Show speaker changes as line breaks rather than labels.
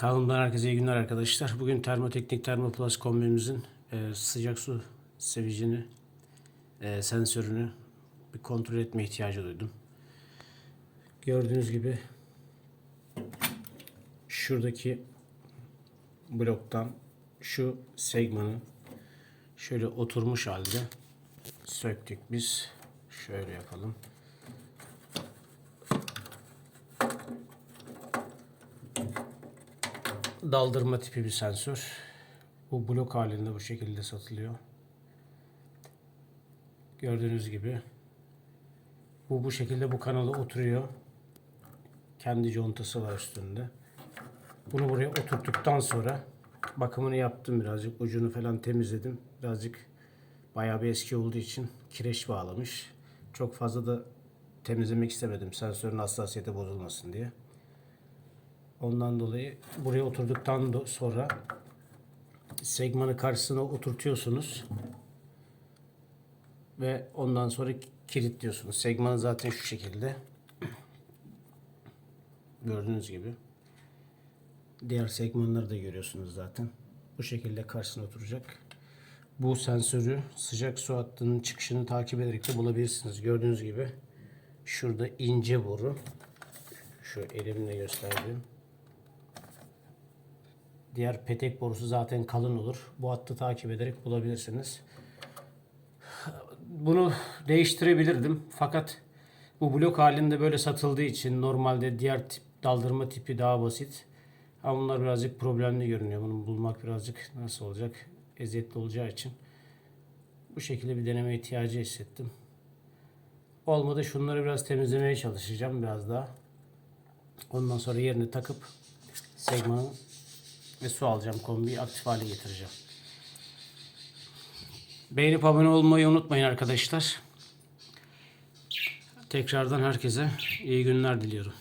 Kanalımdan herkese iyi günler arkadaşlar. Bugün Termoteknik Termoplus kombimizin e, sıcak su sevicini, e, sensörünü bir kontrol etme ihtiyacı duydum. Gördüğünüz gibi şuradaki bloktan şu segmanı şöyle oturmuş halde söktük biz. Şöyle yapalım. Daldırma tipi bir sensör. Bu blok halinde bu şekilde satılıyor. Gördüğünüz gibi bu bu şekilde bu kanala oturuyor. Kendi contası var üstünde. Bunu buraya oturttuktan sonra bakımını yaptım birazcık. Ucunu falan temizledim. Birazcık bayağı bir eski olduğu için kireç bağlamış. Çok fazla da temizlemek istemedim. Sensörün hassasiyeti bozulmasın diye. Ondan dolayı buraya oturduktan sonra segmanı karşısına oturtuyorsunuz. Ve ondan sonra kilitliyorsunuz. Segmanı zaten şu şekilde. Gördüğünüz gibi. Diğer segmanları da görüyorsunuz zaten. Bu şekilde karşısına oturacak. Bu sensörü sıcak su hattının çıkışını takip ederek de bulabilirsiniz. Gördüğünüz gibi şurada ince boru. Şu elimle gösterdiğim. Diğer petek borusu zaten kalın olur. Bu hattı takip ederek bulabilirsiniz. Bunu değiştirebilirdim. Fakat bu blok halinde böyle satıldığı için normalde diğer tip daldırma tipi daha basit. Ama bunlar birazcık problemli görünüyor. Bunu bulmak birazcık nasıl olacak? Eziyetli olacağı için. Bu şekilde bir deneme ihtiyacı hissettim. Olmadı şunları biraz temizlemeye çalışacağım biraz daha. Ondan sonra yerini takıp segmanı ve su alacağım kombiyi aktif hale getireceğim. Beğenip abone olmayı unutmayın arkadaşlar. Tekrardan herkese iyi günler diliyorum.